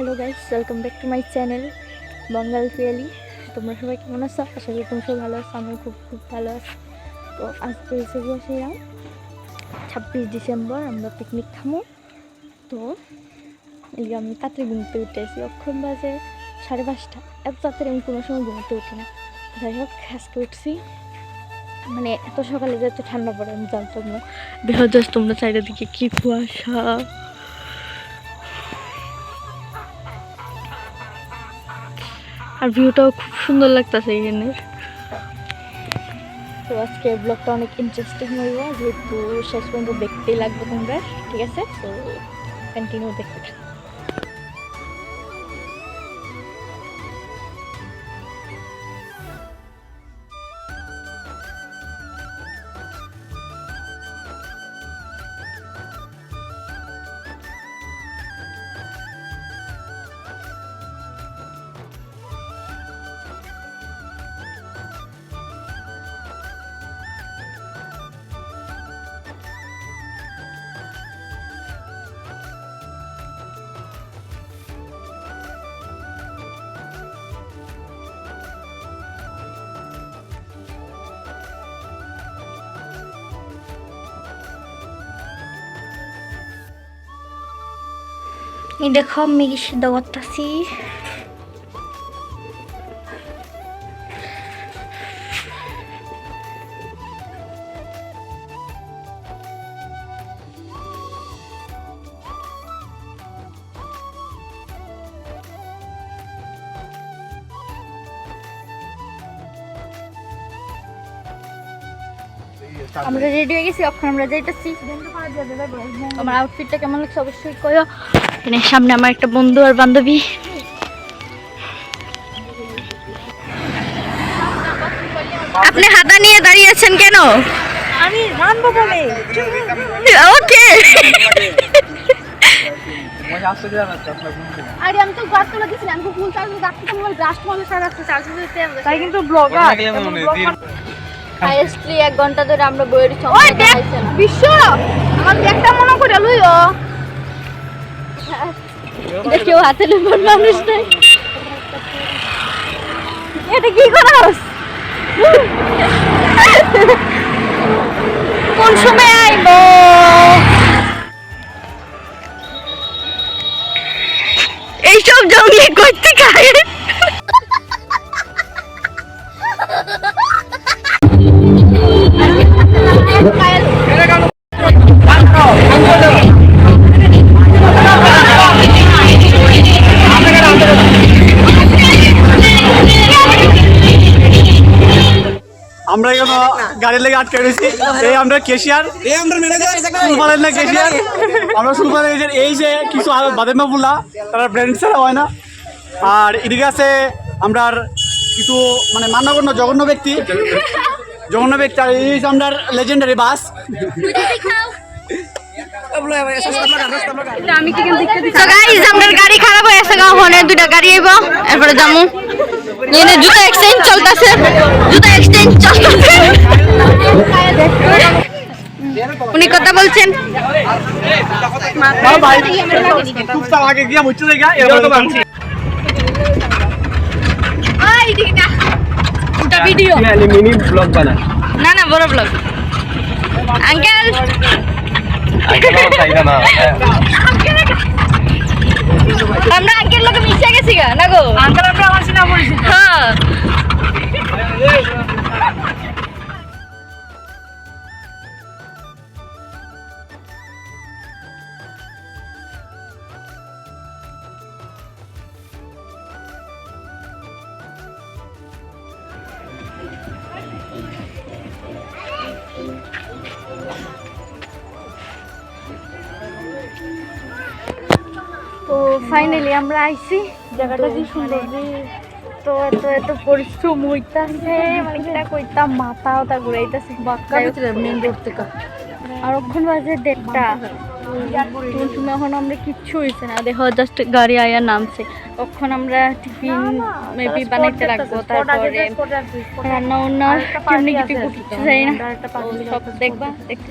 Hello guys welcome back to my channel Bangal Piyali তোমরা সবাই কেমন আছো? আশা করি তোমরা সবাই ভালো আছো আমি খুব খুব ভালো আছি। তো আজকে এসে গিয়েছিলাম ছাব্বিশ ডিসেম্বর, আমরা পিকনিক খামো তো এই আমি তাড়াতাড়ি ঘুমতে উঠেছি অক্ষণ বাজে সাড়ে পাঁচটা। এত তাড়াতাড়ি আমি কোনো সময় ঘুমতে উঠি না। যাই হোক, আজকে উঠছি। মানে এত সকালে যে এত ঠান্ডা পড়ে, আমি জানতাম না। দেখা যাচ্ছে তোমরা চারিদিকে কি কুয়াশা। আর ভিউটাও খুব সুন্দর লাগতেছে এখানে। তো আজকে ব্লগটা অনেক ইন্টারেস্টিং হইব, যেহেতু শেষ পর্যন্ত দেখতেই লাগবে তোমরা, ঠিক আছে? তো কন্টিনিউ দেখতে থাকো। এই দেখো মেগি সিদ্ধ করতেছি আমরা রেডি হয়ে গেছি, এখন আমরা যাইতেছি। আমার আউটফিটটা কেমন লাগছে অবশ্যই কয়ো এখানে সামনে আমার একটা বন্ধু আর বান্ধবী। আপনি হাতা নিয়ে দাঁড়িয়ে আছেন কেন? আমি রানবো বলে ওকে। আরে আমি তো গাছ তোলা দিয়েছিলাম আমি ফুল চার্জ রাখতে তো আমার ব্রাশ তোমার সারা রাখতে চার্জ দিতে তাই কিন্তু ব্লগার হাইয়েস্টলি এক ঘণ্টা ধরে আমরা বইয়ের বিশ্ব! এটা কেউ হাতে নেবার মানুষ নাই। এটা কি করাস কোন সময় আইব? এইসব জঙ্গলি করতে খায় আমরা এখানে গাড়ি লেগে আটকে রয়েছি। এই আমরা কেশিয়ার। এই আমরা ম্যানেজার। সুলফানের না কেশিয়ার। আমরা সুলফানের এই যে- কিছু আর বাদেমা বললা তারা ব্র্যান্ড ছাড়া হয় না। আর এদিকে আছে আমরা কিছু মানে মান্যগণ্য জঘন্য ব্যক্তি। জঘন্য ব্যক্তি। আর এই আমরা লেজেন্ডারি বাস। গাইস আমাদের গাড়ি খারাপ হয়ে গেছে দুটা গাড়ি আইবো এরপরে যামু। এনে জুতা এক্সচেঞ্জ চলতেছে। জুতা এক্সচেঞ্জ চলতেছে। উনি কথা বলছেন। না না, বড় ব্লগ আঙ্কেল আমরা আঙ্কেল লোকে মিশে গেছি গা না গো আঙ্কেল আমরা আমার সিনা পরিচিত। হ্যাঁ। তো ফাইনালি আমরা আইছি। জায়গাটা কি সুন্দর তো এত এত পরিশ্রম হইতাছে মানে কিটা কইতাম মাথা ওটা ঘুরাইতাছে বাক্কা মেন রোড থেকে? আর ওখান বাজে দেড়টা। এখন আমরা কিচ্ছু হয়েছে না। দেখো জাস্ট গাড়ি আয়া নামছে। তখন আমরা টিফিন মেবি বানাইতে রাখব তারপরে রান্না কেমনি কিছু কিছু যাই না। সব দেখবা দেখতে।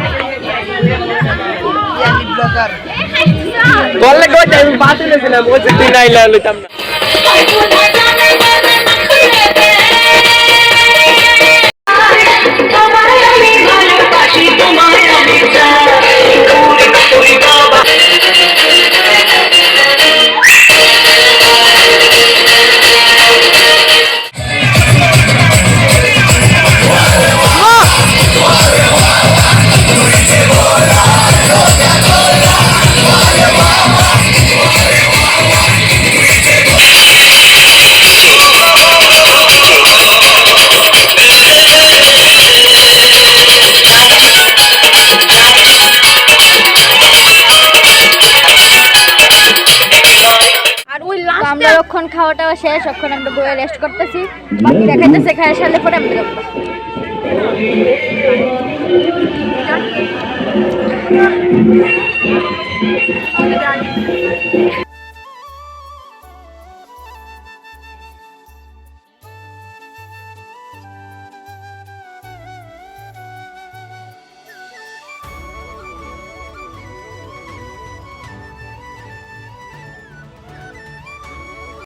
বললে কই আমি পাতে লেছিলাম বলছে তুই না লইতাম না। শেষ এখন আমরা বইয়ে রেস্ট করতেছি। বাকি দেখাইতেছে খায় সালে পরে আমরা